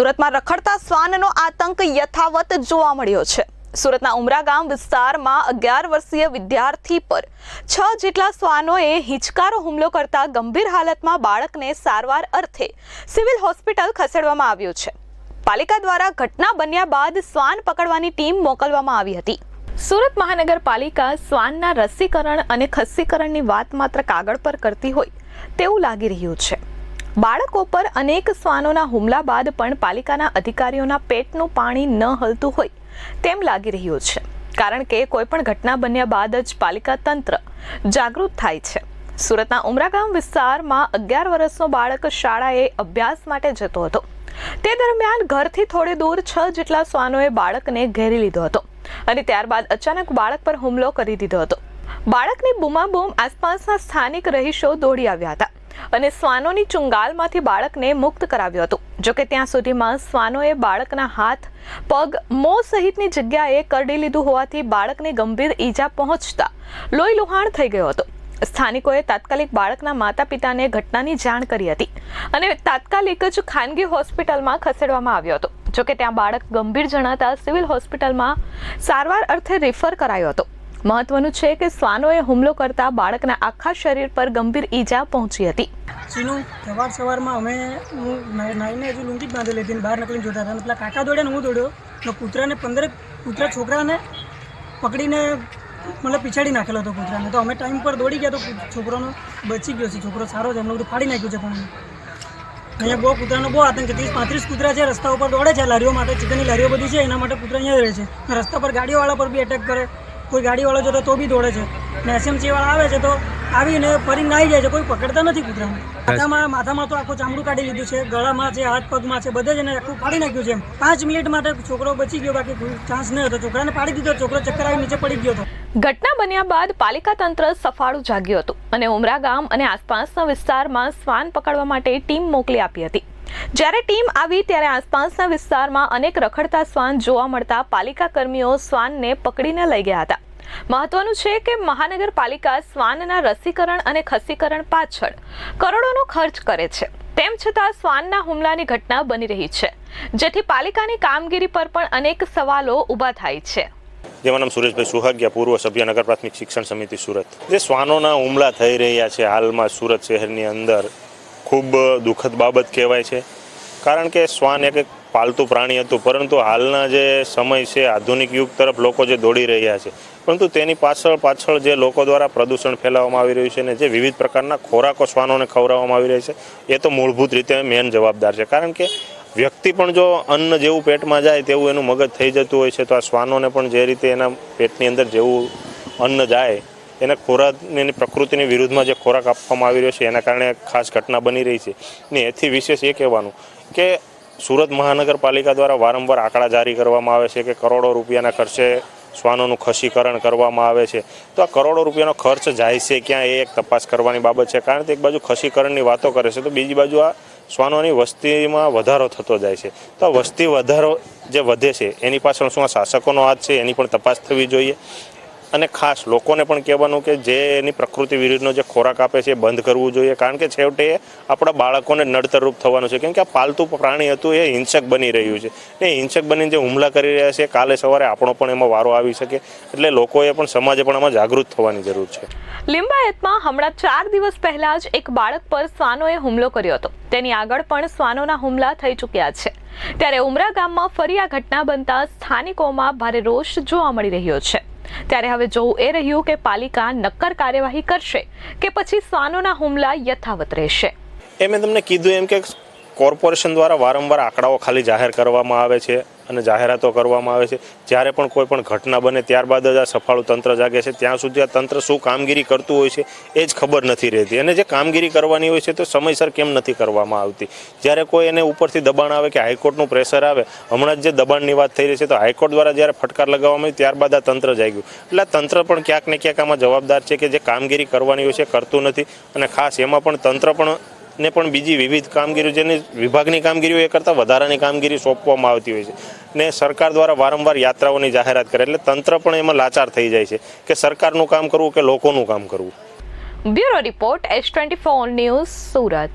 સુરતમાં રખડતા શ્વાનનો આતંક યથાવત જોવા મળ્યો છે. સુરતના ઉમરા ગામ વિસ્તારમાં અગિયાર વર્ષીય વિદ્યાર્થી પર છ જેટલા શ્વાનોએ હિંચકારો હુમલો કરતા ગંભીર હાલતમાં બાળકને સારવાર અર્થે સિવિલ હોસ્પિટલ ખસેડવામાં આવ્યું છે. પાલિકા દ્વારા ઘટના બન્યા બાદ શ્વાન પકડવાની ટીમ મોકલવામાં આવી હતી. સુરત મહાનગરપાલિકા શ્વાનના રસીકરણ અને ખસીકરણની વાત માત્ર કાગળ પર કરતી હોય તેવું લાગી રહ્યું છે. બાળકો પર અનેક શ્વાનોના હુમલા બાદ પણ પાલિકાના અધિકારીઓના પેટનું પાણી ન હલતું હોય તેમ લાગી રહ્યું છે. કારણ કે કોઈ પણ ઘટના બન્યા બાદ જ પાલિકા તંત્ર જાગૃત થાય છે. સુરતના ઉમરાગામ વિસ્તારમાં અગિયાર વર્ષનો બાળક શાળાએ અભ્યાસ માટે જતો હતો. તે દરમિયાન ઘરથી થોડે દૂર છ જેટલા શ્વાનોએ બાળકને ઘેરી લીધો હતો અને ત્યારબાદ અચાનક બાળક પર હુમલો કરી દીધો હતો. બાળકની બૂમાબૂમ આસપાસના સ્થાનિક રહીશો દોડી આવ્યા હતા. અને શ્વાનોની ચુંગાલમાંથી બાળકને મુક્ત કરાવ્યો હતો. જોકે ત્યાં સુધીમાં શ્વાનોએ બાળકના હાથ, પગ, મો સહિતની જગ્યાએ કરડી લીધું હોવાથી બાળકને ગંભીર ઈજા પહોંચતા લોહી લુહાણ થઈ ગયો હતો. સ્થાનિકોએ તાત્કાલિક બાળકના માતા પિતાને ઘટનાની જાણ કરી હતી અને તાત્કાલિક જ ખાનગી હોસ્પિટલમાં ખસેડવામાં આવ્યો હતો. જોકે ત્યાં બાળક ગંભીર જણાતા સિવિલ હોસ્પિટલમાં સારવાર અર્થે રેફર કરાયો હતો. મહત્વનું છે કે શ્વાનોએ હુમલો કરતા બાળકના આખા શરીર પર ગંભીર ઈજા પહોંચી હતી. સીનું, સવાર સવારમાં અમે, હું નાઈ- નાઈને હજુ લુંગી જ બાંધેલી હતી બહાર નીકળીને જોતા હતા. પેલા કાકા દોડ્યા ને હું દોડ્યો ને કૂતરાને પંદર, કૂતરા છોકરાને પકડીને મતલબ પીછાડી નાખેલો હતો કૂતરાને. તો અમે ટાઈમ પર દોડી ગયા તો છોકરોનો બચી ગયો છે. છોકરો સારો છે, એમને બધું ફાડી નાખ્યું છે પણ. અહીંયા બહુ, કૂતરાનો બહુ આતંક ત્રીસ, પાંત્રીસ કૂતરા છે, રસ્તા ઉપર દોડે છે, લારીઓ માટે, ચિકનની લારીઓ બધી છે, એના માટે કૂતરા અહીંયા રહે છે. રસ્તા પર ગાડીઓવાળા પર બી એટેક કરે. કોઈ ગાડીવાળો જતો તો બી દોડે છે. ને એસએમસીવાળા આવે છે તો આવીને ફરીને આવી જાય છે. કોઈ પકડતા નથી કૂતરાને. માથામાં માથામાં તો આખું ચામડું કાઢી લીધું છે. ગળામાં છે, હાથ પગમાં છે, બધે જ એને આખું પાડી નાખ્યું છે પાંચ મિનિટ માટે છોકરો બચી ગયો, બાકી ચાન્સ નહીં હતો છોકરાને પાડી દીધો, છોકરો ચક્કર આવી નીચે પડી ગયો હતો. ઘટના બન્યા બાદ પાલિકા તંત્ર સફાળું જાગ્યું હતું અને ઉમરા ગામ અને આસપાસના વિસ્તારમાં શ્વાન પકડવા માટે ટીમ મોકલી આપી હતી. જ્યારે ટીમ આવી ત્યારે આસપાસના વિસ્તારમાં અનેક રખડતા શ્વાન જોવા મળતા પાલિકા કર્મીઓ શ્વાનને પકડીને લઈ ગયા હતા. મહત્વનું છે કે મહાનગરપાલિકા શ્વાનના રસીકરણ અને ખસીકરણ પાછળ કરોડોનો ખર્ચ કરે છે. તેમ છતાં શ્વાનના હુમલાની ઘટના બની રહી છે. જેથી પાલિકાની કામગીરી પર પણ અનેક સવાલો ઊભા થાય છે. જેમાં નામ સુરેશભાઈ સુહાગ્યા, પૂર્વ સભ્ય, નગર પ્રાથમિક શિક્ષણ સમિતિ સુરત. જે શ્વાનોના હુમલા થઈ રહ્યા છે હાલમાં સુરત શહેરની અંદર, ખૂબ દુઃખદ બાબત કહેવાય છે. કારણ કે શ્વાન એક એક પાલતુ પ્રાણી હતું, પરંતુ હાલના જે સમય છે, આધુનિક યુગ તરફ લોકો જે દોડી રહ્યા છે પરંતુ તેની પાછળ પાછળ જે લોકો દ્વારા પ્રદૂષણ ફેલાવવામાં આવી રહ્યું છે અને જે વિવિધ પ્રકારના ખોરાકો શ્વાનોને ખવડાવવામાં આવી રહ્યા છે, એ તો મૂળભૂત રીતે મેન જવાબદાર છે. કારણ કે વ્યક્તિ પણ જો અન્ન જેવું પેટમાં જાય તેવું એનું મગજ થઈ જતું હોય છે, તો આ શ્વાનોને પણ જે રીતે એના પેટની અંદર જેવું અન્ન જાય, એને ખોરાકની પ્રકૃતિની વિરુદ્ધમાં જે ખોરાક આપવામાં આવી રહ્યો છે, એના કારણે ખાસ ઘટના બની રહી છે. ને એથી વિશેષ એ કહેવાનું કે સુરત મહાનગરપાલિકા દ્વારા વારંવાર આંકડા જારી કરવામાં આવે છે કે કરોડો રૂપિયાના ખર્ચે શ્વાનોનું ખસીકરણ કરવામાં આવે છે. તો આ કરોડો રૂપિયાનો ખર્ચ જાય છે ક્યાં એ એક તપાસ કરવાની બાબત છે. કારણ કે એક બાજુ ખસીકરણની વાતો કરે છે, તો બીજી બાજુ આ શ્વાનોની વસ્તીમાં વધારો થતો જાય છે. તો વસ્તી વધારો જે વધે છે, એની પાછળ શું આ શાસકોનો હાથ છે, એની પણ તપાસ થવી જોઈએ. અને ખાસ લોકોને પણ કહેવાનું કે જે એની પ્રકૃતિ વિરુદ્ધનો જે ખોરાક આપે છે એ બંધ કરવું જોઈએ. કારણ કે છેવટે એ આપણા બાળકોને નડતરરૂપ થવાનું છે. કેમ કે આ પાલતુ પ્રાણી હતું, એ હિંસક બની રહ્યું છે. ને હિંસક બનીને જે હુમલા કરી રહ્યા છે, કાલે સવારે આપણો પણ એમાં વારો આવી શકે. એટલે લોકોએ પણ સમાજે પણ આમાં જાગૃત થવાની જરૂર છે. લિંબાયતમાં હમણાં ચાર દિવસ પહેલા જ એક બાળક પર શ્વાનોએ હુમલો કર્યો હતો. તેની આગળ પણ શ્વાનોના હુમલા થઈ ચૂક્યા છે. ત્યારે ઉમરા ગામમાં ફરી આ ઘટના બનતા સ્થાનિકોમાં ભારે રોષ જોવા મળી રહ્યો છે. ત્યારે હવે જોવું એ રહ્યું કે પાલિકા નક્કર કાર્યવાહી કરશે કે પછી શ્વાનોના હુમલા યથાવત રહેશે. એ મેં તમને કીધું એમ કે કોર્પોરેશન દ્વારા વારંવાર આંકડાઓ ખાલી જાહેર કરવામાં આવે છે. અને જાહેરાતો કરવામાં આવે છે. જ્યારે પણ કોઈ પણ ઘટના બને ત્યારબાદ જ આ સફાળું તંત્ર જાગે છે. ત્યાં સુધી આ તંત્ર શું કામગીરી કરતું હોય છે એ જ ખબર નથી રહેતી. અને જે કામગીરી કરવાની હોય છે તો સમયસર કેમ નથી કરવામાં આવતી? જ્યારે કોઈ એને ઉપરથી દબાણ આવે કે હાઈકોર્ટનું પ્રેશર આવે, હમણાં જ જે દબાણની વાત થઈ રહી છે તો હાઈકોર્ટ દ્વારા જ્યારે ફટકાર લગાવવામાં આવી ત્યારબાદ આ તંત્ર જાગ્યું. એટલે આ તંત્ર પણ ક્યાંક ને ક્યાંક આમાં જવાબદાર છે કે જે કામગીરી કરવાની હોય છે કરતું નથી. અને ખાસ એમાં પણ તંત્ર પણ ને પણ બીજી વિવિધ કામગીરીઓ, જેની વિભાગની કામગીરીઓ એ કરતાં વધારાની કામગીરી સોંપવામાં આવતી હોય છે. ને સરકાર દ્વારા વારંવાર યાત્રાઓની જાહેરાત કરે એટલે તંત્ર પણ એમાં લાચાર થઈ જાય છે કે સરકારનું કામ કરવું કે લોકોનું કામ કરવું. Bureau report S twenty four news Surat.